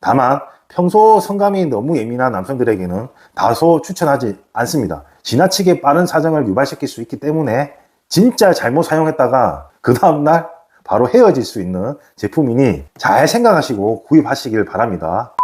다만 평소 성감이 너무 예민한 남성들에게는 다소 추천하지 않습니다. 지나치게 빠른 사정을 유발시킬 수 있기 때문에 진짜 잘못 사용했다가 그 다음날 바로 헤어질 수 있는 제품이니 잘 생각하시고 구입하시길 바랍니다.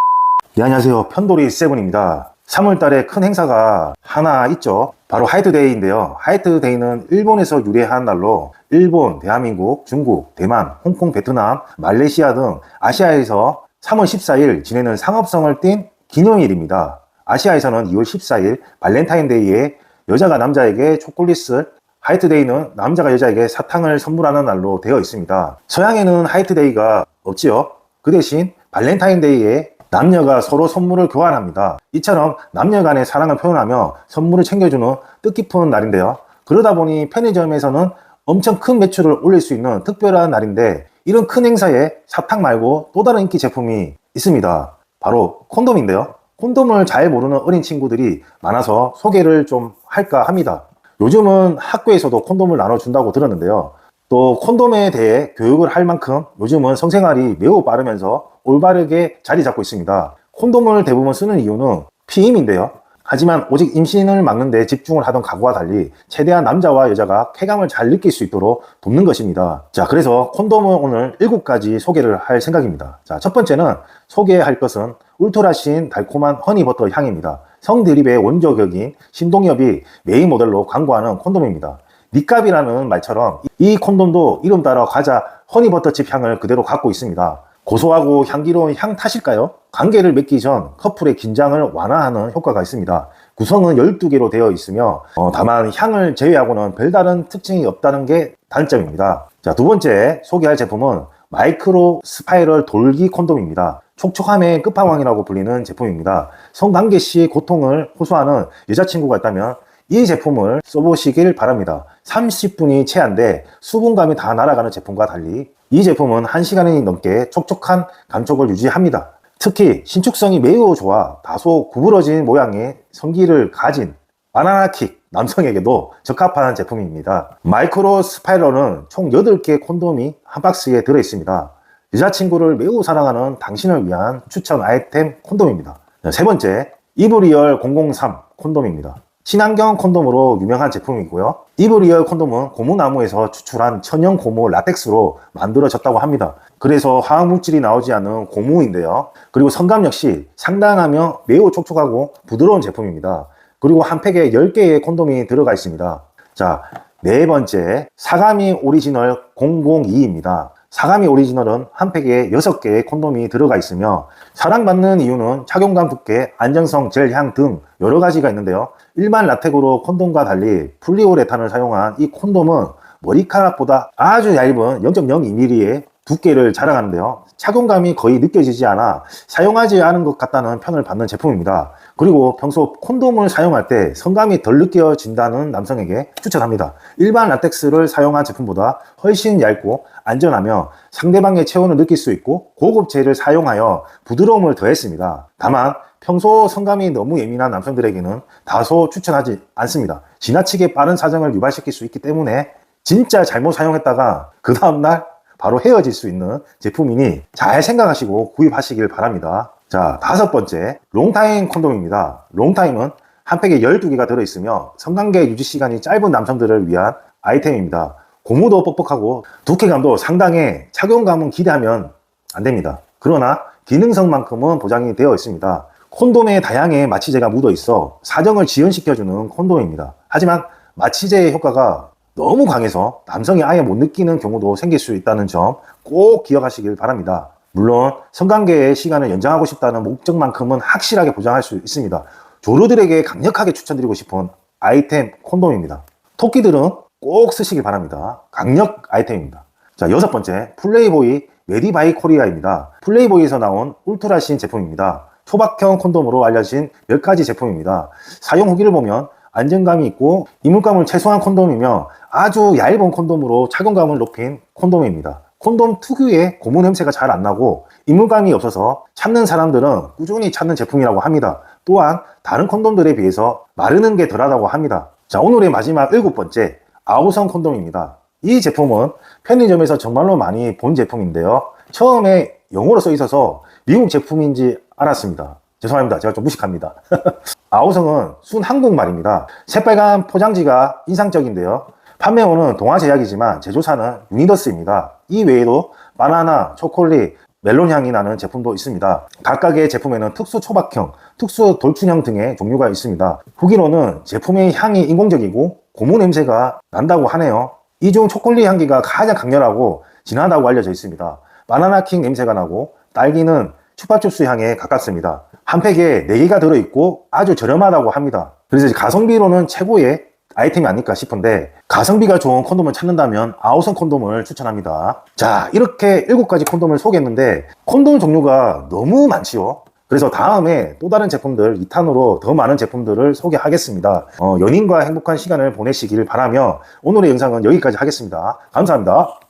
네, 안녕하세요. 편돌이 세븐입니다. 3월 달에 큰 행사가 하나 있죠. 바로 화이트데이인데요. 화이트데이는 일본에서 유래한 날로 일본, 대한민국, 중국, 대만, 홍콩, 베트남, 말레이시아 등 아시아에서 3월 14일 지내는 상업성을 띤 기념일입니다. 아시아에서는 2월 14일 발렌타인데이에 여자가 남자에게 초콜릿을 화이트데이는 남자가 여자에게 사탕을 선물하는 날로 되어 있습니다. 서양에는 화이트데이가 없지요. 그 대신 발렌타인데이에 남녀가 서로 선물을 교환합니다. 이처럼 남녀 간의 사랑을 표현하며 선물을 챙겨주는 뜻깊은 날인데요. 그러다 보니 편의점에서는 엄청 큰 매출을 올릴 수 있는 특별한 날인데 이런 큰 행사에 사탕 말고 또 다른 인기 제품이 있습니다. 바로 콘돔인데요. 콘돔을 잘 모르는 어린 친구들이 많아서 소개를 좀 할까 합니다. 요즘은 학교에서도 콘돔을 나눠준다고 들었는데요. 또 콘돔에 대해 교육을 할 만큼 요즘은 성생활이 매우 빠르면서 올바르게 자리 잡고 있습니다. 콘돔을 대부분 쓰는 이유는 피임인데요. 하지만 오직 임신을 막는 데 집중을 하던 각오와 달리 최대한 남자와 여자가 쾌감을 잘 느낄 수 있도록 돕는 것입니다. 자, 그래서 콘돔을 오늘 7가지 소개를 할 생각입니다. 자, 첫 번째는 소개할 것은 울트라신 달콤한 허니버터 향입니다. 성드립의 원조격인 신동엽이 메인 모델로 광고하는 콘돔입니다. 니값이라는 말처럼 이 콘돔도 이름 따라 과자 허니버터칩 향을 그대로 갖고 있습니다. 고소하고 향기로운 향 탓일까요? 관계를 맺기 전 커플의 긴장을 완화하는 효과가 있습니다. 구성은 12개로 되어 있으며 어, 다만 향을 제외하고는 별다른 특징이 없다는 게 단점입니다. 자, 두 번째 소개할 제품은 마이크로 스파이럴 돌기 콘돔입니다. 촉촉함의 끝판왕이라고 불리는 제품입니다. 성관계 시 고통을 호소하는 여자친구가 있다면 이 제품을 써보시길 바랍니다. 30분이 채한데 수분감이 다 날아가는 제품과 달리 이 제품은 1시간이 넘게 촉촉한 감촉을 유지합니다. 특히 신축성이 매우 좋아 다소 구부러진 모양의 성기를 가진 바나나킥 남성에게도 적합한 제품입니다. 마이크로 스파이럴은 총 8개의 콘돔이 한 박스에 들어있습니다. 여자친구를 매우 사랑하는 당신을 위한 추천 아이템 콘돔입니다. 세 번째, 이브리얼 003 콘돔입니다. 친환경 콘돔으로 유명한 제품이고요. 이브리얼 콘돔은 고무나무에서 추출한 천연 고무 라텍스로 만들어졌다고 합니다. 그래서 화학물질이 나오지 않은 고무인데요. 그리고 성감 역시 상당하며 매우 촉촉하고 부드러운 제품입니다. 그리고 한 팩에 10개의 콘돔이 들어가 있습니다. 자, 네 번째, 사가미 오리지널 002입니다. 사가미 오리지널은 한 팩에 6개의 콘돔이 들어가 있으며 사랑받는 이유는 착용감 두께, 안정성, 젤 향 등 여러 가지가 있는데요. 일반 라텍으로 콘돔과 달리 플리오레탄을 사용한 이 콘돔은 머리카락보다 아주 얇은 0.02mm의 두께를 자랑하는데요. 착용감이 거의 느껴지지 않아 사용하지 않은 것 같다는 평을 받는 제품입니다. 그리고 평소 콘돔을 사용할 때 성감이 덜 느껴진다는 남성에게 추천합니다. 일반 라텍스를 사용한 제품보다 훨씬 얇고 안전하며 상대방의 체온을 느낄 수 있고 고급 재를 사용하여 부드러움을 더했습니다. 다만 평소 성감이 너무 예민한 남성들에게는 다소 추천하지 않습니다. 지나치게 빠른 사정을 유발시킬 수 있기 때문에 진짜 잘못 사용했다가 그 다음날 바로 헤어질 수 있는 제품이니 잘 생각하시고 구입하시길 바랍니다. 자, 다섯 번째, 롱타임 콘돔입니다. 롱타임은 한 팩에 12개가 들어있으며 성관계 유지 시간이 짧은 남성들을 위한 아이템입니다. 고무도 뻑뻑하고 두께감도 상당해 착용감은 기대하면 안 됩니다. 그러나 기능성만큼은 보장이 되어 있습니다. 콘돔에 다양의 마취제가 묻어 있어 사정을 지연시켜주는 콘돔입니다. 하지만 마취제의 효과가 너무 강해서 남성이 아예 못 느끼는 경우도 생길 수 있다는 점 꼭 기억하시길 바랍니다. 물론 성관계의 시간을 연장하고 싶다는 목적만큼은 확실하게 보장할 수 있습니다. 조루들에게 강력하게 추천드리고 싶은 아이템 콘돔입니다. 토끼들은 꼭 쓰시길 바랍니다. 강력 아이템입니다. 자, 여섯 번째, 플레이보이 메디바이 코리아입니다. 플레이보이에서 나온 울트라신 제품입니다. 초박형 콘돔으로 알려진 몇 가지 제품입니다. 사용 후기를 보면 안정감이 있고 이물감을 최소한 콘돔이며 아주 얇은 콘돔으로 착용감을 높인 콘돔입니다. 콘돔 특유의 고무 냄새가 잘 안 나고 이물감이 없어서 찾는 사람들은 꾸준히 찾는 제품이라고 합니다. 또한 다른 콘돔들에 비해서 마르는 게 덜하다고 합니다. 자, 오늘의 마지막 일곱 번째 아우성 콘돔입니다. 이 제품은 편의점에서 정말로 많이 본 제품인데요. 처음에 영어로 써 있어서 미국 제품인지 알았습니다. 죄송합니다. 제가 좀 무식합니다. 아오성은 순 한국말입니다. 새빨간 포장지가 인상적인데요. 판매원은 동아제약이지만 제조사는 유니더스입니다. 이 외에도 바나나, 초콜릿, 멜론 향이 나는 제품도 있습니다. 각각의 제품에는 특수 초박형, 특수 돌출형 등의 종류가 있습니다. 후기로는 제품의 향이 인공적이고 고무 냄새가 난다고 하네요. 이 중 초콜릿 향기가 가장 강렬하고 진하다고 알려져 있습니다. 바나나킹 냄새가 나고 딸기는 추파춥스 향에 가깝습니다. 한 팩에 4개가 들어있고 아주 저렴하다고 합니다. 그래서 가성비로는 최고의 아이템이 아닐까 싶은데 가성비가 좋은 콘돔을 찾는다면 아우성 콘돔을 추천합니다. 자 이렇게 7가지 콘돔을 소개했는데 콘돔 종류가 너무 많지요. 그래서 다음에 또 다른 제품들 2탄으로 더 많은 제품들을 소개하겠습니다. 어, 연인과 행복한 시간을 보내시길 바라며 오늘의 영상은 여기까지 하겠습니다. 감사합니다.